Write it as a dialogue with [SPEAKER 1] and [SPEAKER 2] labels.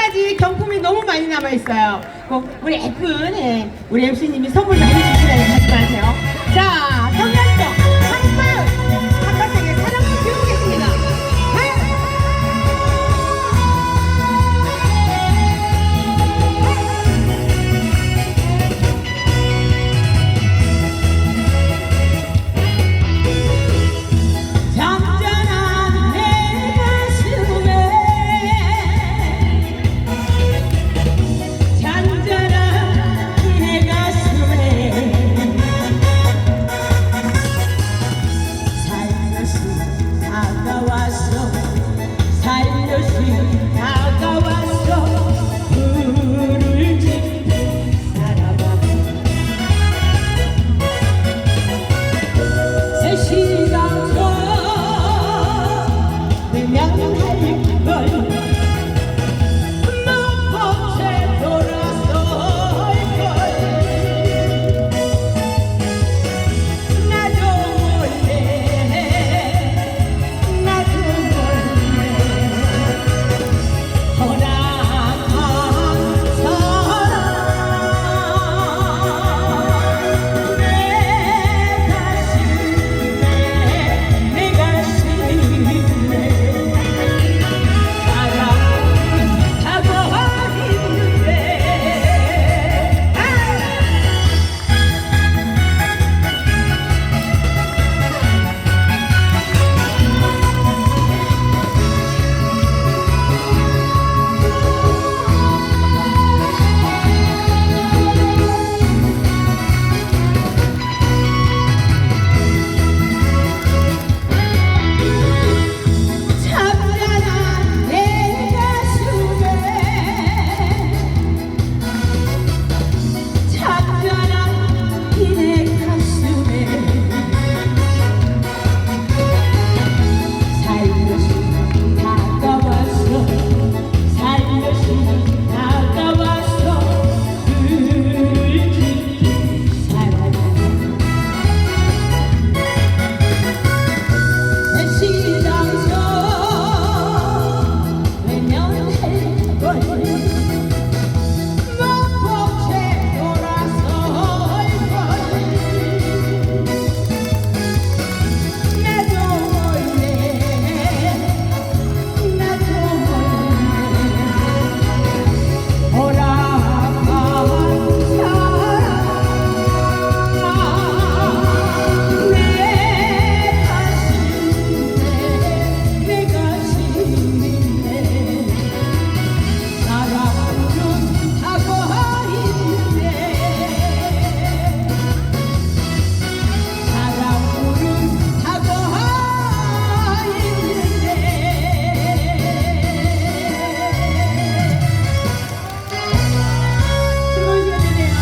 [SPEAKER 1] 아직까지 경품이 너무 많이 남아 있어요. 꼭 우리 예쁜 예, 우리 MC님이 선물 많이 주시라고 하지 마세요. 자, dream. How go I?